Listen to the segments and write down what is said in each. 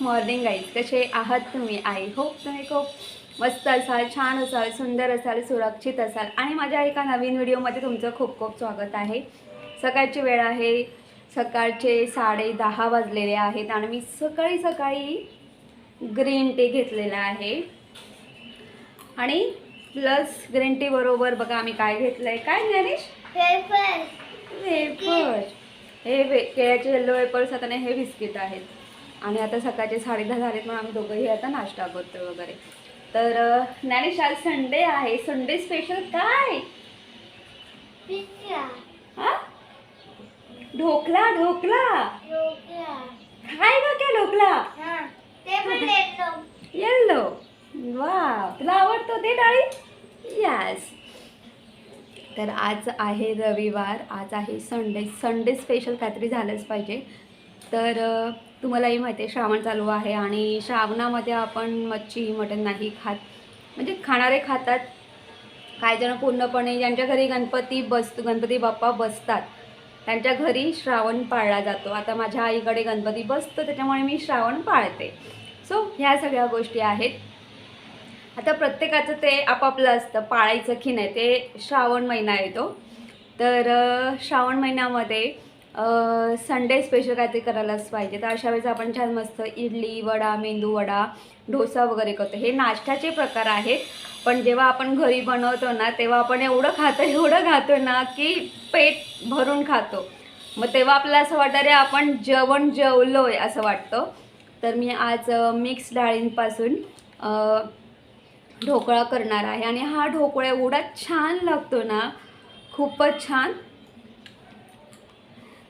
Morning guys कसे आहात तुम्ही? आय होप तुम्ही खूप मस्त असाल छान असाल सुंदर असाल सुरक्षित असाल. आणि माझ्या एका नवीन व्हिडिओमध्ये तुमचं खूप खूप स्वागत आहे. सकाळची वेळ आहे. सकाळचे साडे दहा वाजलेले आहेत आणि मी सकाळी सकाळी ग्रीन टी घेतलेला आहे. आणि प्लस ग्रीन टी बरोबर बघा आम्ही काय घेतलं आहे काय ज्ञानेश? वेफर हे वे केळ्याचे येल्लो वेपर्स आता नाही हे बिस्किट आहेत. आणि आता सकाळचे साडे दहा झालेत म्हणून आम्ही दोघंही आता नाश्ता करतो वगैरे. तर ज्ञानेश आज संडे आहे. संडे स्पेशल काय? हा? ढोकला ढोकला? काय का काय ढोकला? हा येल्लो. वा तुला आवडतो ते डाळी? यस तर आज आहे रविवार. आज आहे संडे संडे स्पेशल काहीतरी झालंच पाहिजे. तर तुम्हालाही माहिती आहे श्रावण चालू आहे आणि श्रावणामध्ये आपण मच्छी मटण नाही खात. म्हणजे खाणारे खातात. काही जण पूर्णपणे ज्यांच्या घरी गणपती बस गणपती बाप्पा बसतात त्यांच्या घरी श्रावण पाळला जातो. आता माझ्या आईकडे गणपती बसतो त्याच्यामुळे मी श्रावण पाळते. सो ह्या सगळ्या गोष्टी आहेत. आता प्रत्येकाचं ते आपापलं असतं पाळायचं की नाही ते श्रावण महिना येतो. तर श्रावण महिन्यामध्ये संडे स्पेशल काहीतरी करायलाच पाहिजे. तर अशा वेळेस आपण छान मस्त इडली वडा मेंदू वडा डोसा वगैरे करतो. हे नाश्त्याचे प्रकार आहेत. पण जेव्हा आपण घरी बनवतो ना तेव्हा आपण एवढं खातो एवढं खातो ना की पेट भरून खातो. मग तेव्हा आपल्याला असं वाटतं रे आपण जेवण जेवलो आहे असं वाटतं. तर मी आज मिक्स डाळींपासून ढोकळा करणार आहे. आणि हा ढोकळा एवढा छान लागतो ना खूपच छान.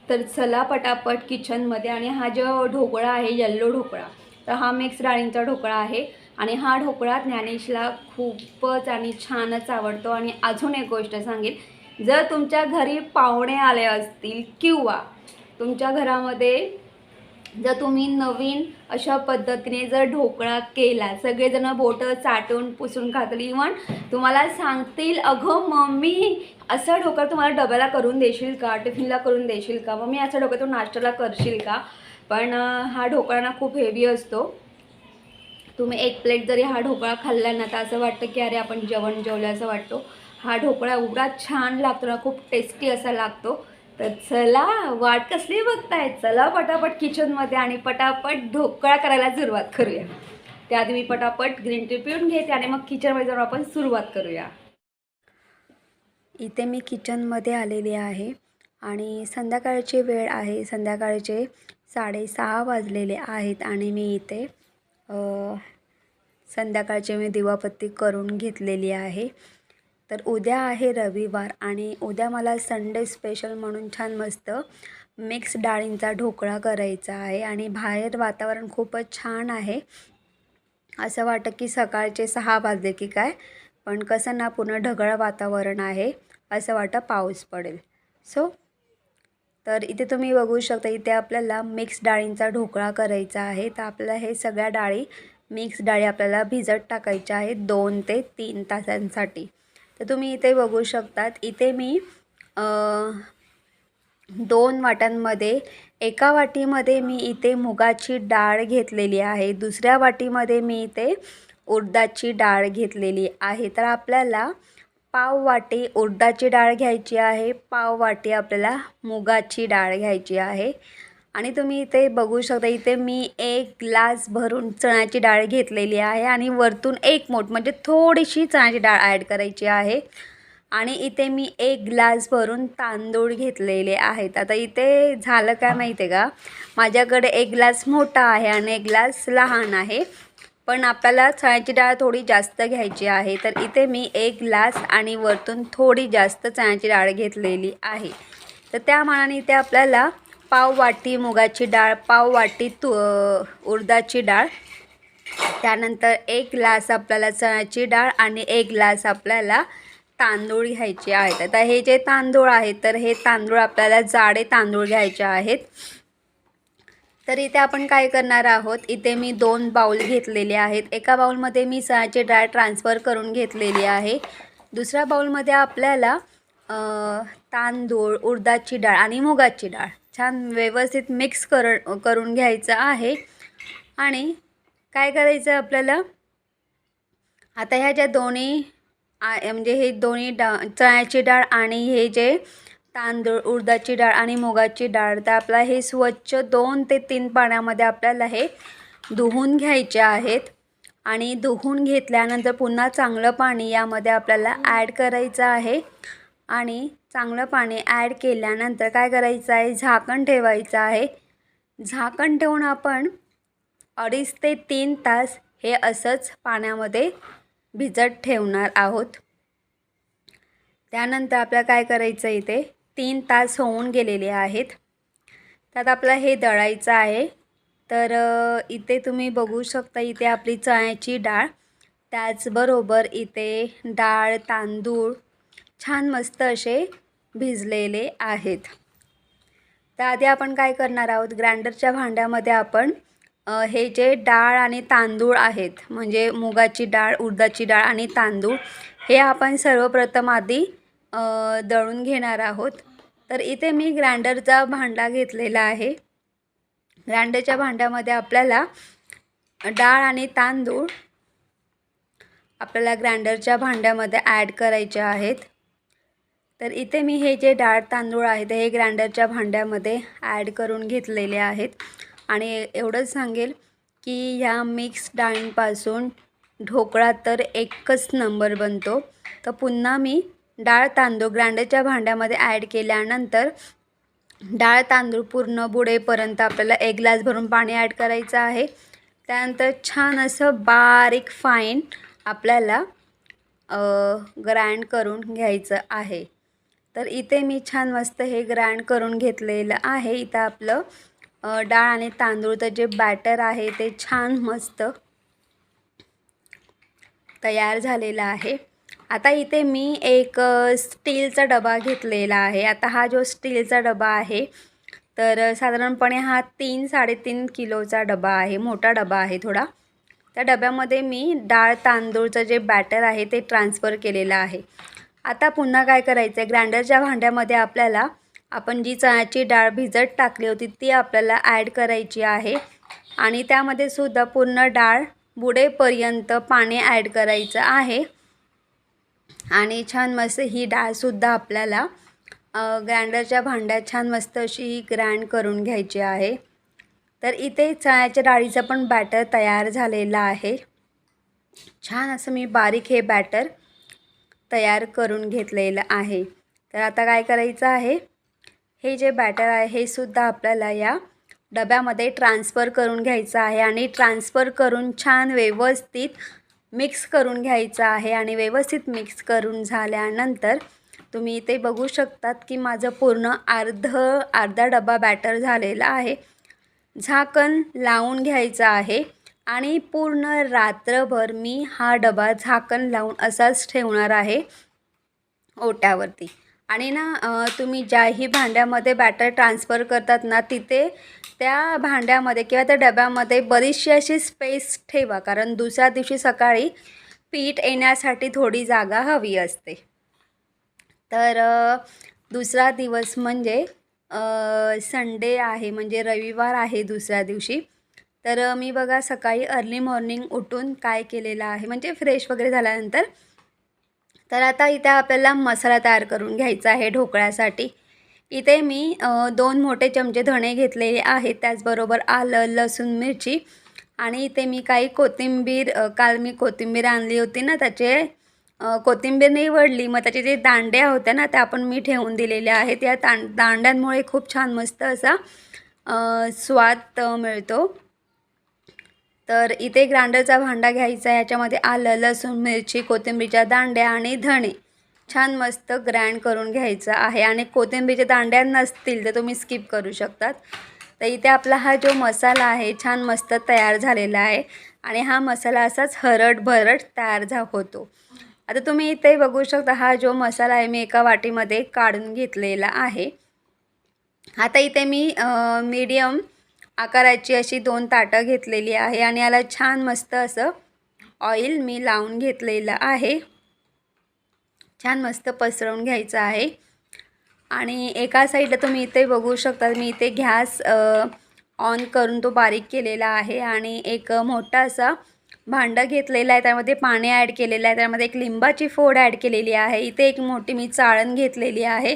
तर चला पटापट किचनमध्ये आणि हा जो ढोकळा आहे यल्लो ढोकळा तर हा मिक्स डाळींचा ढोकळा आहे. आणि हा ढोकळा ज्ञानेशला खूपच आणि छानच आवडतो. आणि अजून एक गोष्ट सांगेल जर तुमच्या घरी पाहुणे आले असतील किंवा तुमच्या घरामध्ये जर तुम्ही नवीन अशा पद्धतीने जर ढोकळा केला सगळेजण बोटं चाटून पुसून खातील. इव्हन तुम्हाला सांगतील अगं मम्मी असा ढोकळा तुम्हाला डब्याला करून देशील का? टिफिनला करून देशील का? मम्मी असा ढोकळा तू नाश्त्याला करशील का? पण हा ढोकळा ना खूप हेवी असतो. तुम्ही एक प्लेट जरी हा ढोकळा खाल्ला ना तर असं वाटतं की अरे आपण जेवण जेवलं असं वाटतो. हा ढोकळा एवढा छान लागतो ना खूप टेस्टी असा लागतो. तर चला वाट कसली बघताय? चला पटापट किचनमध्ये आणि पटापट ढोकळा करायला सुरुवात करूया. त्याआधी मी पटापट ग्रीन टी पिऊन घेते आणि मग किचनमध्ये जाऊन आपण सुरुवात करूया. इथे मी किचनमध्ये आलेली आहे आणि संध्याकाळची वेळ आहे. संध्याकाळचे साडेसहा वाजलेले आहेत आणि मी इथे संध्याकाळचे मी दिवापत्ती करून घेतलेली आहे. तर उद्या आहे रविवार आणि उद्या मला संडे स्पेशल म्हणून छान मस्त मिक्स डाळींचा ढोकळा करायचा आहे आणि बाहेर वातावरण खूपच छान आहे. असं वाटतं की सकाळचे सहा वाजले की काय पण कसं ना पूर्ण ढगळ वातावरण आहे असं वाटतं पाऊस पडेल. सो तर इथे तुम्ही बघू शकता इथे आपल्याला मिक्स डाळींचा ढोकळा करायचा आहे. तर आपल्याला हे सगळ्या डाळी मिक्स डाळी आपल्याला भिजत टाकायच्या आहेत दोन ते तीन तासांसाठी. तर तुम्ही इथे बघू शकतात. इथे मी दोन वाट्यांमध्ये एका वाटीमध्ये मी इथे मुगाची डाळ घेतलेली आहे. दुसऱ्या वाटीमध्ये मी इथे उडदाची डाळ घेतलेली आहे. तर आपल्याला पाव वाटी उडदाची डाळ घ्यायची आहे. पाव वाटी आपल्याला मुगाची डाळ घ्यायची आहे. आणि तुम्ही इथे बघू शकता इथे मी एक ग्लास भरून चण्याची डाळ घेतलेली आहे आणि वरतून एक मोठ म्हणजे थोडीशी चण्याची डाळ ॲड करायची आहे. आणि इथे मी एक ग्लास भरून तांदूळ घेतलेले आहेत. आता इथे झालं काय माहिती आहे का? माझ्याकडे एक ग्लास मोठा आहे आणि एक ग्लास लहान आहे. पण आपल्याला चण्याची डाळ थोडी जास्त घ्यायची आहे. तर इथे मी एक ग्लास आणि वरतून थोडी जास्त चण्याची डाळ घेतलेली आहे. तर त्या मानाने इथे आपल्याला पाव वाटी मुगाची डाळ पाव वाटी तु उडदाची डाळ. त्यानंतर एक ग्लास आपल्याला चण्याची डाळ आणि एक ग्लास आपल्याला तांदूळ घ्यायचे आहेत. आता हे जे तांदूळ आहेत तर हे तांदूळ आपल्याला जाडे तांदूळ घ्यायचे आहेत. तर इथे आपण काय करणार आहोत इथे मी दोन बाऊल घेतलेले आहेत. एका बाऊलमध्ये मी चण्याची डाळ ट्रान्सफर करून घेतलेली आहे. दुसऱ्या बाऊलमध्ये आपल्याला तांदूळ उडदाची डाळ आणि मुगाची डाळ. छान व्यवस्थित मिक्स कर करून घ्यायचं आहे. आणि काय करायचं आहे आपल्याला? आता ह्या ज्या दोन्ही म्हणजे हे दोन्ही डा चण्याची डाळ आणि हे जे तांदूळ उडदाची डाळ आणि मुगाची डाळ तर आपला हे स्वच्छ दोन ते तीन पाण्यामध्ये आपल्याला हे धुवून घ्यायचे आहेत. आणि धुवून घेतल्यानंतर पुन्हा चांगलं पाणी यामध्ये आपल्याला ॲड करायचं आहे. आणि चांगलं पाणी ॲड केल्यानंतर काय करायचं आहे? झाकण ठेवायचं आहे. झाकण ठेवून आपण अडीच ते तीन तास हे असंच पाण्यामध्ये भिजत ठेवणार आहोत. त्यानंतर आपल्याला काय करायचं इथे? तीन तास होऊन गेलेले आहेत. त्यात आपलं हे दळायचं आहे. तर इथे तुम्ही बघू शकता इथे आपली चण्याची डाळ. त्याचबरोबर इथे डाळ तांदूळ छान मस्त असे भिजलेले आहेत. तर आधी आपण काय करणार आहोत? ग्राइंडरच्या भांड्यामध्ये आपण हे जे डाळ आणि तांदूळ आहेत म्हणजे मुगाची डाळ उडदाची डाळ आणि तांदूळ हे आपण सर्वप्रथम आधी दळून घेणार आहोत. तर इथे मी ग्राइंडरचा भांडा घेतलेला आहे. ग्राइंडरच्या भांड्यामध्ये आपल्याला डाळ आणि तांदूळ आपल्याला ग्राइंडरच्या भांड्यामध्ये ॲड करायचे आहेत. तर इथे मी हे जे डाळ तांदूळ आहेत हे ग्राइंडरच्या भांड्यामध्ये ॲड करून घेतलेले आहेत. आणि एवढंच सांगेल की ह्या मिक्स डाळींपासून ढोकळा तर एकच नंबर बनतो. तर पुन्हा मी डाळ तांदूळ ग्राइंडरच्या भांड्यामध्ये ॲड केल्यानंतर डाळ तांदूळ पूर्ण बुडेपर्यंत आपल्याला एक ग्लास भरून पाणी ॲड करायचं आहे. त्यानंतर छान असं बारीक फाईन आपल्याला ग्राइंड करून घ्यायचं आहे. तर इथे मी छान मस्त हे ग्राइंड करून घेतलेलं आहे. इथं आपलं डाळ आणि तांदूळचं जे बॅटर आहे ते छान मस्त तयार झालेला आहे. आता इथे मी एक स्टीलचा डबा घेतलेला आहे. आता हा जो स्टीलचा डबा आहे तर साधारणपणे हा तीन साडेतीन किलोचा डबा आहे. मोठा डबा आहे थोडा. त्या डब्यामध्ये मी डाळ तांदूळचं जे बॅटर आहे ते ट्रान्सफर केलेलं आहे. आता पुन्हा काय करायचं आहे ग्राइंडरच्या भांड्यामध्ये आपल्याला आपण जी चण्याची डाळ भिजत टाकली होती ती आपल्याला ॲड करायची आहे. आणि त्यामध्ये सुद्धा पूर्ण डाळ बुडेपर्यंत पाणी ॲड करायचं आहे. आणि छान मस्त ही डाळसुद्धा आपल्याला ग्राइंडरच्या भांड्यात छान मस्त अशी ग्राइंड करून घ्यायची आहे. तर इथे चण्याच्या डाळीचं पण बॅटर तयार झालेलं आहे. छान असं मी बारीक हे बॅटर तयार करून घेतलेलं आहे. तर आता काय करायचं आहे? हे जे बॅटर आहे हे सुद्धा आपल्याला या डब्यामध्ये ट्रान्सफर करून घ्यायचं आहे आणि ट्रान्सफर करून छान व्यवस्थित मिक्स करून घ्यायचं आहे आणि व्यवस्थित मिक्स करून झाल्यानंतर तुम्ही इथे बघू शकतात की माझं पूर्ण अर्ध अर्धा डबा बॅटर झालेला आहे. झाकण लावून घ्यायचं आहे. आणि पूर्ण रात्रभर मी हा डबा झाकण लावून असाच ठेवणार आहे ओट्यावरती. आणि ना तुम्ही ज्याही भांड्यामध्ये बॅटर ट्रान्सफर करतात ना तिथे त्या भांड्यामध्ये किंवा त्या डब्यामध्ये बरीचशी अशी स्पेस ठेवा कारण दुसऱ्या दिवशी सकाळी पीठ येण्यासाठी थोडी जागा हवी असते. तर दुसरा दिवस म्हणजे संडे आहे म्हणजे रविवार आहे दुसऱ्या दिवशी. तर मी बघा सकाळी अर्ली मॉर्निंग उठून काय केलेलं आहे म्हणजे फ्रेश वगैरे झाल्यानंतर तर आता इथे आपल्याला मसाला तयार करून घ्यायचा आहे ढोकळ्यासाठी. इथे मी दोन मोठे चमचे धणे घेतलेले आहेत त्याचबरोबर आलं लसूण मिरची आणि इथे मी काही कोथिंबीर काल मी कोथिंबीर आणली होती ना त्याचे कोथिंबीर नाही वडली मग त्याचे जे दांड्या होत्या ना त्या पण मी ठेवून दिलेल्या आहेत. या तां दांड्यांमुळे खूप छान मस्त असा स्वाद मिळतो. तर इथे ग्राइंडरचा भांडा घ्यायचा आहे. याच्यामध्ये आलं लसूण मिरची कोथिंबीरच्या दांड्या आणि धणे. छान मस्त ग्राइंड करून घ्यायचं आहे. आणि कोथिंबीरच्या दांड्या नसतील तर तुम्ही स्किप करू शकतात. तर इथे आपला हा जो मसाला आहे छान मस्त तयार झालेला आहे. आणि हा मसाला असाच हरट भरट तयार झा होतो. आता तुम्ही इथे बघू शकता हा जो मसाला आहे मी एका वाटीमध्ये काढून घेतलेला आहे. आता इथे मी मीडियम आकाराची अशी दोन ताटं घेतलेली आहे आणि याला छान मस्त असं ऑइल मी लावून घेतलेलं आहे. छान मस्त पसरवून घ्यायचं आहे. आणि एका साईडला तुम्ही इथे बघू शकता मी इथे गॅस ऑन करून तो बारीक केलेला आहे आणि एक मोठा असा भांडं घेतलेलं आहे त्यामध्ये पाणी ॲड केलेलं आहे त्यामध्ये एक लिंबाची फोड ॲड केलेली आहे. इथे एक मोठी मी चाळण घेतलेली आहे.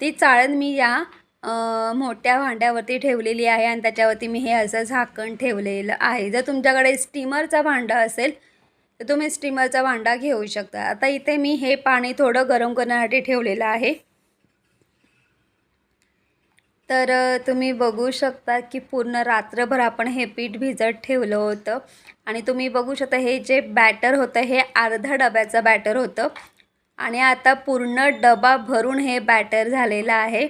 ती चाळण मी या मोठ्या भांड्यावरती ठेवलेली आहे आणि त्याच्यावरती मी हे असं झाकण ठेवलेलं आहे. जर तुमच्याकडे स्टीमरचा भांडा असेल तर तुम्ही स्टीमरचा भांडा घेऊ शकता. आता इथे मी हे पाणी थोडं गरम करण्यासाठी ठेवलेलं आहे. तर तुम्ही बघू शकता की पूर्ण रात्रभर आपण हे पीठ भिजत ठेवलं होतं. आणि तुम्ही बघू शकता हे जे बॅटर होतं हे अर्धा डब्याचं बॅटर होतं. आणि आता पूर्ण डबा भरून हे बॅटर झालेलं आहे.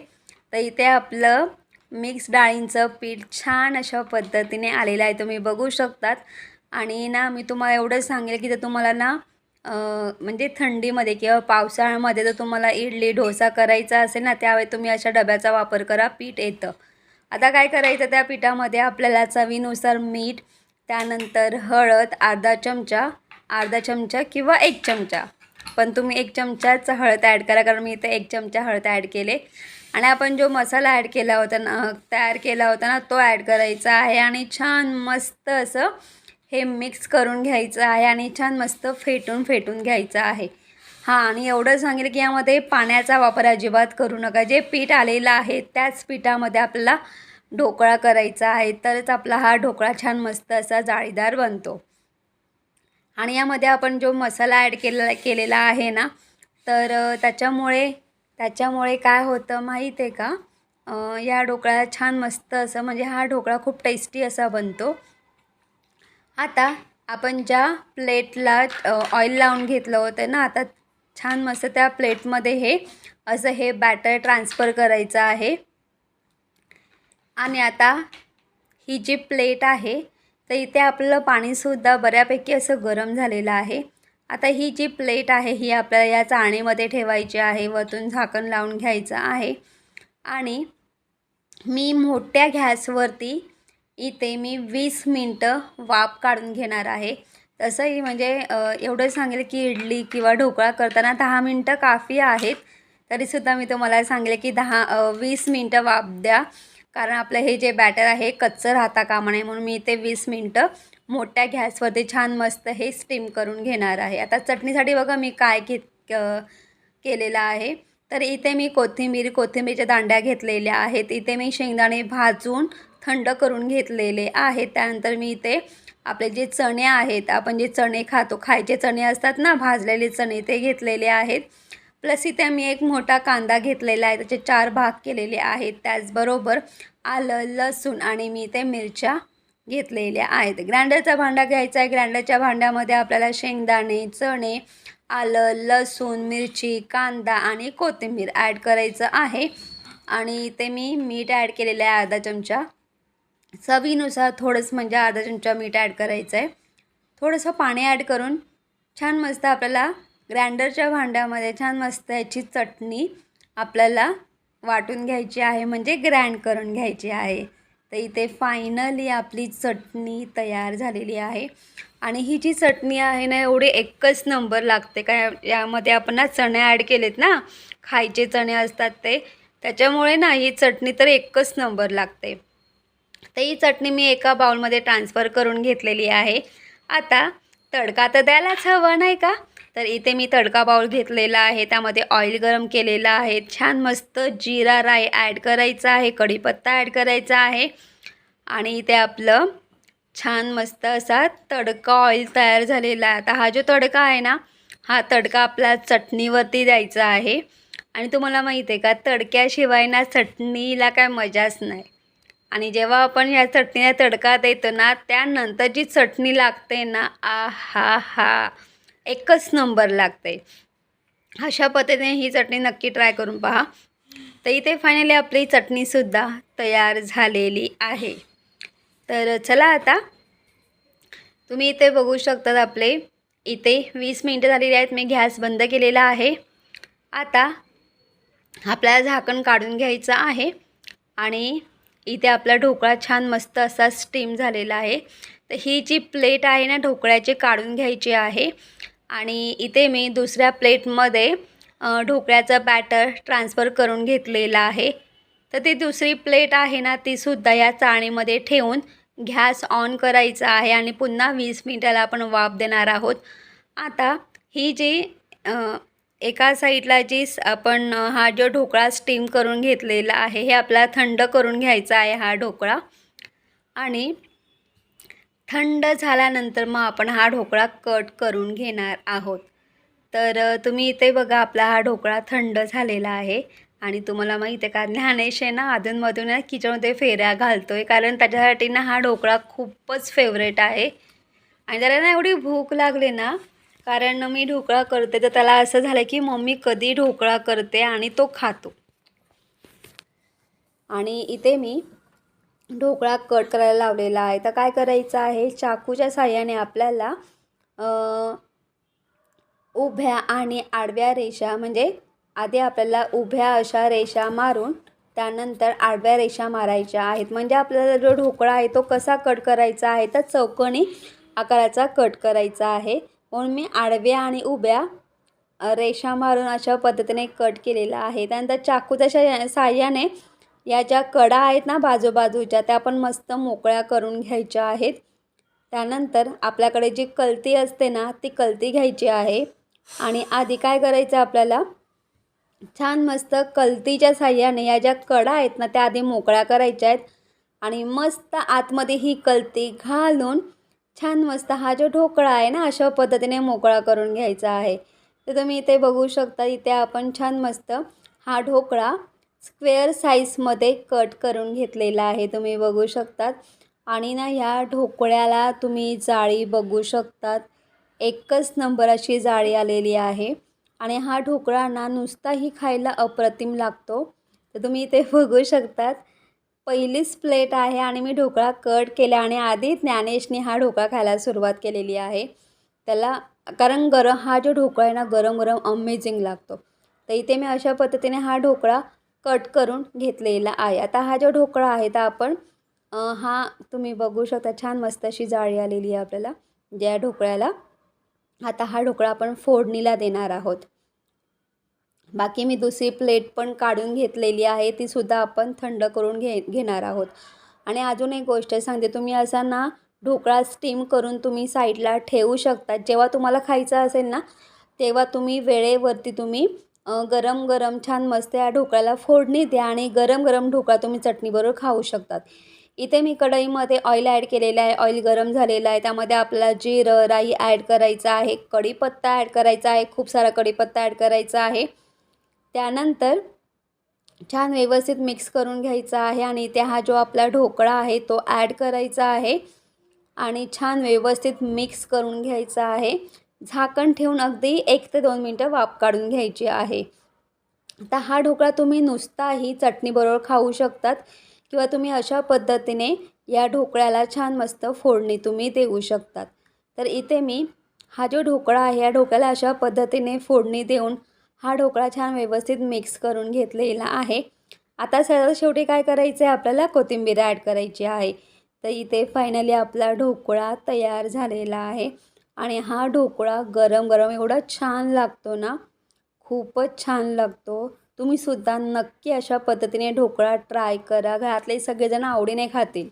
तर इथे आपलं मिक्स डाळींचं पीठ छान अशा पद्धतीने आलेलं आहे. तुम्ही बघू शकतात. आणि ना मी तुम्हाला एवढं सांगेल की जर तुम्हाला ना म्हणजे थंडीमध्ये किंवा पावसाळ्यामध्ये जर तुम्हाला इडली डोसा करायचा असेल ना त्यावेळी तुम्ही अशा डब्याचा वापर करा पीठ येतं. आता काय करायचं त्या पिठामध्ये आपल्याला चवीनुसार मीठ त्यानंतर हळद अर्धा चमचा अर्धा चमचा किंवा एक चमचा. पण तुम्ही एक चमचाच हळद ॲड करा कारण मी इथे एक चमचा हळद ॲड केले. आणि आपण जो मसाला ॲड केला होता ना तयार केला होता ना तो ॲड करायचा आहे आणि छान मस्त असं हे मिक्स करून घ्यायचं आहे आणि छान मस्त फेटून फेटून घ्यायचं आहे. हां आणि एवढं सांगेल की यामध्ये पाण्याचा वापर अजिबात करू नका. जे पीठ आलेलं आहे त्याच पिठामध्ये आपल्याला ढोकळा करायचा आहे तरच आपला हा ढोकळा छान मस्त असा जाळीदार बनतो. आणि यामध्ये आपण जो मसाला ॲड केलेला केलेला आहे ना तर त्याच्यामुळे त्याच्यामुळे काय होतं माहीत आहे का या ढोकळा छान मस्त असं म्हणजे हा ढोकळा खूप टेस्टी असा बनतो. आता आपण ज्या प्लेटला ऑइल लावून घेतलं होतं ना आता छान मस्त त्या प्लेटमध्ये हे असं हे बॅटर ट्रान्सफर करायचं आहे. आणि आता ही जी प्लेट आहे तर इथे आपलं पाणीसुद्धा बऱ्यापैकी असं गरम झालेलं आहे. आता ही जी प्लेट आहे ही आपल्याला या चाळणीमध्ये ठेवायची आहे वरतून झाकण लावून घ्यायचं आहे. आणि मी मोठ्या गॅसवरती इथे मी वीस मिनटं वाफ काढून घेणार आहे. तसंही म्हणजे एवढं सांगेल की इडली किंवा ढोकळा करताना दहा मिनटं काफी आहेत. तरीसुद्धा मी तुम्हाला सांगेल की दहा वीस मिनटं वाफ द्या. कारण आपलं हे जे बॅटर आहे कच्चं राहता कामा नये. म्हणून मी ते वीस मिनटं मोठ्या गॅसवरती छान मस्त हे स्टीम करून घेणार आहे. आता चटणीसाठी बघा मी काय घेत केलेलं आहे. तर इथे मी कोथिंबीर कोथिंबीरच्या दांड्या घेतलेल्या आहेत. इथे मी शेंगदाणे भाजून थंड करून घेतलेले आहेत. त्यानंतर मी इथे आपले जे चणे आहेत आपण जे चणे खातो खायचे चणे असतात ना भाजलेले चणे ते घेतलेले आहेत. प्लस इथे मी एक मोठा कांदा घेतलेला आहे. त्याचे चार भाग केलेले आहेत. त्याचबरोबर आलं लसूण आणि मी इथे मिरच्या घेतलेल्या आहेत. ग्राइंडरचा भांडा घ्यायचा आहे. ग्राइंडरच्या भांड्यामध्ये आपल्याला शेंगदाणे चणे आलं लसूण मिरची कांदा आणि कोथिंबीर ॲड करायचं आहे. आणि इथे मी मीठ ॲड केलेलं आहे अर्धा चमचा. चवीनुसार थोडंसं म्हणजे अर्धा चमचा मीठ ॲड करायचं आहे. थोडंसं पाणी ॲड करून छान मस्त आपल्याला ग्राइंडरच्या भांड्यामध्ये छान मस्त याची चटणी आपल्याला वाटून घ्यायची आहे म्हणजे ग्रँड करून घ्यायची आहे. तर इथे फायनली आपली चटणी तयार झालेली आहे. आणि ही जी चटणी आहे ना एवढी एकच नंबर लागते काय यामध्ये आपण ना चणे ॲड केलेत ना खायचे चणे असतात ते त्याच्यामुळे ना ही चटणी तर एकच नंबर लागते. तर ही चटणी मी एका बाउलमध्ये ट्रान्सफर करून घेतलेली आहे. आता तडका तर द्यायलाच हवा नाही का? तर इथे मी तडका बाउल घेतलेला आहे. त्यामध्ये ऑइल गरम केलेला आहे. छान मस्त जिरा राई ॲड करायचा आहे. कढीपत्ता ॲड करायचा आहे. आणि इथे आपलं छान मस्त असा तडका ऑइल तयार झालेला आहे. आता हा जो तडका आहे ना हा तडका आपला चटणीवरती द्यायचा आहे. आणि तुम्हाला माहिती आहे का तडक्याशिवाय ना चटणीला काय मजाच नाही. आणि जेव्हा आपण या चटणीला तडका देतो ना त्यानंतर जी चटणी लागते ना आ हा हा. एकच नंबर लागते अशा पद्धतीने ही चटणी नक्की ट्राय करून पहा. तर इथे फायनली आपली चटणीसुद्धा तयार झालेली आहे. तर चला आता तुम्ही इथे बघू शकतात आपले. इथे वीस मिनटं झालेली आहेत मी गॅस बंद केलेला आहे. आता आपल्याला झाकण काढून घ्यायचं आहे. आणि इथे आपला ढोकळा छान मस्त असा स्टीम झालेला आहे. तर ही जी प्लेट आहे ना ढोकळ्याची काढून घ्यायची आहे. आणि इथे मी दुसऱ्या प्लेटमध्ये ढोकळ्याचं बॅटर ट्रान्सफर करून घेतलेलं आहे. तर ती दुसरी प्लेट आहे ना तीसुद्धा या चाळणीमध्ये ठेवून गॅस ऑन करायचा आहे आणि पुन्हा वीस मिनिटाला आपण वाफ देणार आहोत. आता ही जी एका साईडला जी स- आपण हा जो ढोकळा स्टीम करून घेतलेला आहे हे आपला थंड करून घ्यायचा आहे हा ढोकळा. आणि थंड झाल्यानंतर मग आपण हा ढोकळा कट करून घेणार आहोत. तर तुम्ही इथे बघा आपला हा ढोकळा थंड झालेला आहे आणि तुम्हाला माहिती आहे का ज्ञानेश आहे ना अधूनमधून ना किचनमध्ये फेऱ्या घालतो आहे कारण त्याच्यासाठी ना हा ढोकळा खूपच फेवरेट आहे. आणि त्याला ना एवढी भूक लागली ना कारण मी ढोकळा करते तर त्याला असं झालं की मम्मी कधी ढोकळा करते आणि तो खातो. आणि इथे मी ढोकळा कट करायला लावलेला आहे. तर काय करायचं आहे? चाकूच्या साह्याने आपल्याला उभ्या आणि आडव्या रेषा म्हणजे आधी आपल्याला उभ्या अशा रेषा मारून त्यानंतर आडव्या रेषा मारायच्या आहेत. म्हणजे आपल्याला जो ढोकळा आहे तो कसा कट करायचा आहे? तर चौकोनी आकाराचा कट करायचा आहे. म्हणून मी आडव्या आणि उभ्या रेषा मारून अशा पद्धतीने कट केलेला आहे. त्यानंतर चाकूच्या शा- साहाय्याने या ज्या कडा आहेत ना बाजूबाजूच्या त्या पण मस्त मोकळ्या करून घ्यायच्या आहेत. त्यानंतर आपल्याकडे जी कलती असते ना ती कलती घ्यायची आहे. आणि आधी काय करायचं आपल्याला? छान मस्त कलतीच्या साह्याने या ज्या कडा आहेत ना त्या आधी मोकळ्या करायच्या आहेत. आणि मस्त आतमध्ये ही कलती घालून छान मस्त हा जो ढोकळा आहे ना अशा पद्धतीने मोकळा करून घ्यायचा आहे. तर तुम्ही इथे बघू शकता इथे आपण छान मस्त हा ढोकळा स्क्वेअर साईजमध्ये कट करून घेतलेला आहे तुम्ही बघू शकतात. आणि ना ह्या ढोकळ्याला तुम्ही जाळी बघू शकतात. एकच नंबर अशी जाळी आलेली आहे. आणि हा ढोकळा ना नुसताही खायला अप्रतिम लागतो. तर तुम्ही इथे बघू शकतात. पहिलीच प्लेट आहे आणि मी ढोकळा कट केला आणि आधी ज्ञानेशने हा ढोकळा खायला सुरुवात केलेली आहे. त्याला कारण गरम हा जो ढोकळा आहे ना गरम गरम अमेझिंग लागतो. तर इथे मी अशा पद्धतीने हा ढोकळा कट करून घेतलेला आहे. आता हा जो ढोकळा आहे तर आपण हा तुम्ही बघू शकता छान मस्त अशी जाळी आलेली आहे आपल्याला ज्या ढोकळ्याला. आता हा ढोकळा आपण फोडणीला देणार आहोत. बाकी मी दुसरी प्लेट पण काढून घेतलेली आहे तीसुद्धा आपण थंड करून घे घेणार आहोत. आणि अजून एक गोष्ट सांगते तुम्ही असा ना ढोकळा स्टीम करून तुम्ही साईडला ठेवू शकता. जेव्हा तुम्हाला खायचं असेल ना तेव्हा तुम्ही वेळेवरती तुम्ही गरम गरम छान मस्त या ढोकळ्याला फोडणी द्या आणि गरम गरम ढोकळा तुम्ही चटणीबरोबर खाऊ शकतात. इथे मी कढईमध्ये ऑइल ॲड केलेलं आहे. ऑइल गरम झालेलं आहे. त्यामध्ये आपल्याला जिरं राई ॲड करायचा आहे. कढीपत्ता ॲड करायचा आहे. खूप सारा कढीपत्ता ॲड करायचा आहे. त्यानंतर छान व्यवस्थित मिक्स करून घ्यायचा आहे आणि इथे हा जो आपला ढोकळा आहे तो ॲड करायचा आहे. आणि छान व्यवस्थित मिक्स करून घ्यायचा आहे. झाकण ठेवून अगदी एक ते दोन मिनटं वाफ काढून घ्यायची आहे. आता हा ढोकळा तुम्ही नुसताही चटणीबरोबर खाऊ शकतात किंवा तुम्ही अशा पद्धतीने या ढोकळ्याला छान मस्त फोडणी तुम्ही देऊ शकतात. तर इथे मी हा जो ढोकळा आहे या ढोकळ्याला अशा पद्धतीने फोडणी देऊन हा ढोकळा छान व्यवस्थित मिक्स करून घेतलेला आहे. आता सरळ शेवटी काय करायचं आहे आपल्याला कोथिंबीर ॲड करायची आहे. तर इथे फायनली आपला ढोकळा तयार झालेला आहे. आणि हा ढोकळा गरम गरम एवढा छान लागतो ना खूपच छान लागतो. तुम्ही सुद्धा नक्की अशा पद्धतीने ढोकळा ट्राय करा. घरातले सगळेजण आवडीने खातील.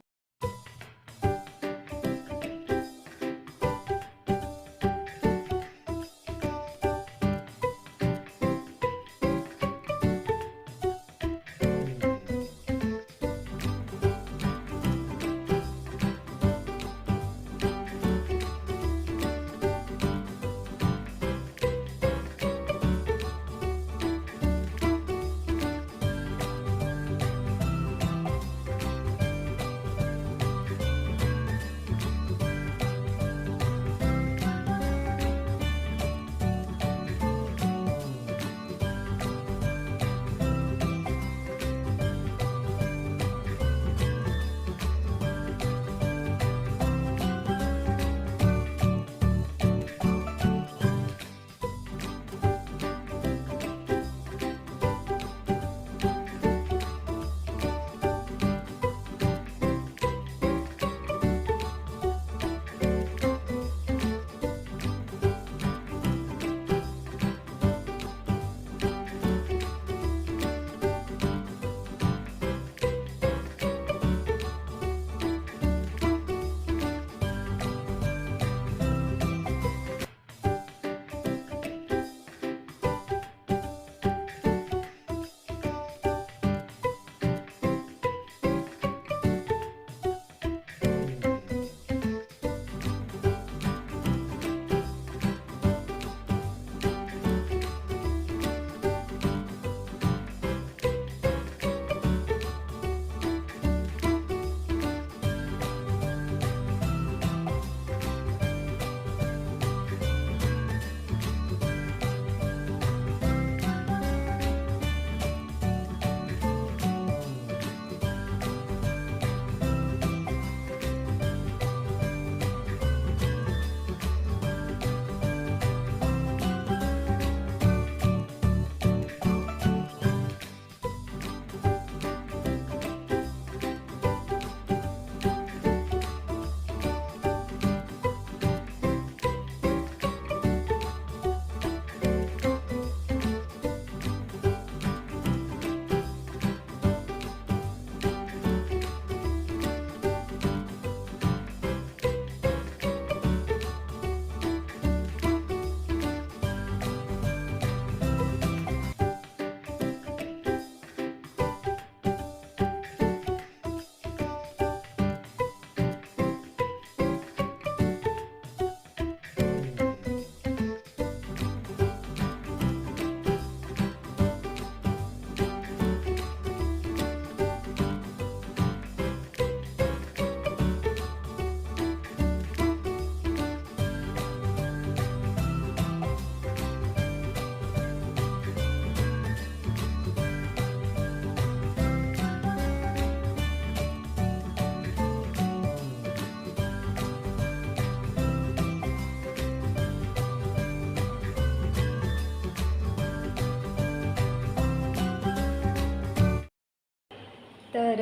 तर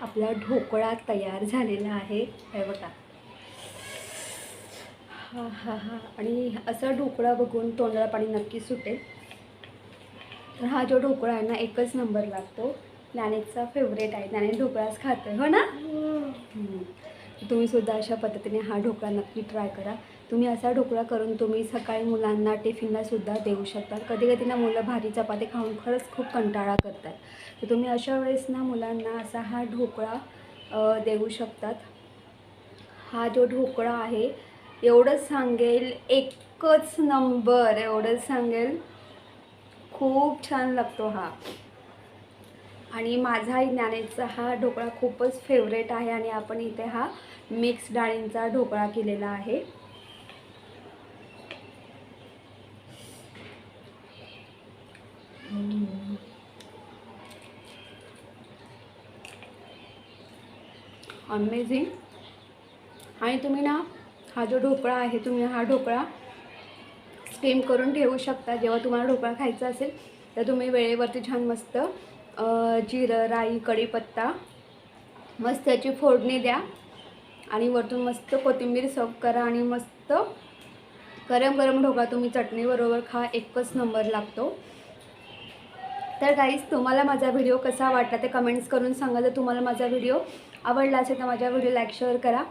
आपला ढोकळा तयार झालेला आहे. हे बघा. हा हा हा. आणि असा ढोकळा बघून तोंडाला पाणी नक्की सुटेल. तर हा जो ढोकळा आहे ना एकच नंबर लागतो. ज्ञानेचा फेवरेट आहे. ज्ञाने ढोकळाच खातोय. हो ना? हम्म. तुम्ही सुद्धा अशा पद्धतीने हा ढोकळा नक्की ट्राय करा. तुम्ही असा ढोकळा करून तुम्ही सकाळी मुलांना टिफिनलासुद्धा देऊ शकता. कधी कधी ना मुलं भारी चपाती खाऊन खरंच खूप कंटाळा करतात. तर तुम्ही अशा वेळेस ना मुलांना असा हा ढोकळा देऊ शकतात. हा जो ढोकळा आहे एवढंच सांगेल एकच नंबर एवढंच सांगेल. खूप छान लागतो हा. आणि माझाही ज्ञानेचा हा ढोकळा खूपच फेवरेट आहे आणि आपण इथे हा मिक्स डाळींचा ढोकळा केलेला आहे. अमेझिंग आणि तुम्ही ना हा जो ढोकळा आहे तुम्ही हा ढोकळा स्टीम करून ठेवू शकता. जेव्हा तुम्हाला ढोकळा खायचा असेल तर तुम्ही वेळेवरती छान मस्त जिरं राई कढीपत्ता मस्त त्याची फोडणी द्या. आणि वरतून मस्त कोथिंबीर सर्व करा आणि मस्त गरम गरम ढोकळा तुम्ही चटणीबरोबर खा. एकच नंबर लागतो. तर गाईज तुम्हाला माझा व्हिडिओ कसा वाटला ते कमेंट्स करून सांगा. जर तुम्हाला माझा व्हिडिओ आवडला असेल तर माझ्या व्हिडिओ लाईक शेअर करा.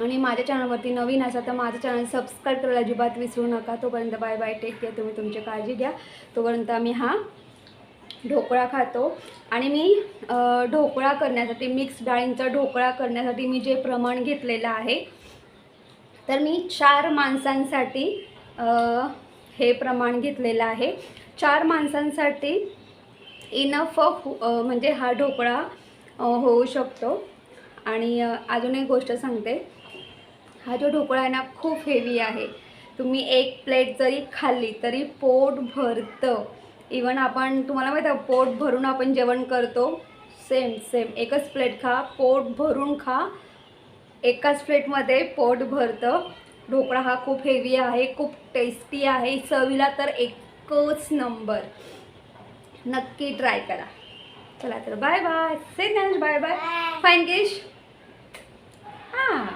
आणि माझ्या चॅनलवरती नवीन असा तर माझं चॅनल सबस्क्राईब करायला अजिबात विसरू नका. तोपर्यंत बाय बाय टेक केअर तुम्ही तुमची काळजी घ्या. तोपर्यंत आम्ही हा ढोकळा खातो. आणि मी ढोकळा करण्यासाठी मिक्स डाळींचा ढोकळा करण्यासाठी मी जे प्रमाण घेतलेलं आहे तर मी चार माणसांसाठी हे प्रमाण घेतलेलं आहे. चार माणसांसाठी इनफ म्हणजे हा ढोकळा होऊ शकतो. आणि अजून एक गोष्ट सांगते. हा जो ढोकळा आहे ना खूप हेवी आहे. तुम्ही एक प्लेट जरी खाल्ली तरी पोट भरतं. इवन आपण तुम्हाला माहीत आहे पोट भरून आपण जेवण करतो. सेम सेम एकच प्लेट खा पोट भरून खा. एकाच प्लेटमध्ये पोट भरतं. ढोकळा हा खूप हेवी आहे खूप टेस्टी आहे. चवीला तर एक एकच नंबर. नक्की ट्राय करा. चला तर bye bye say bye bye fine गेश हां.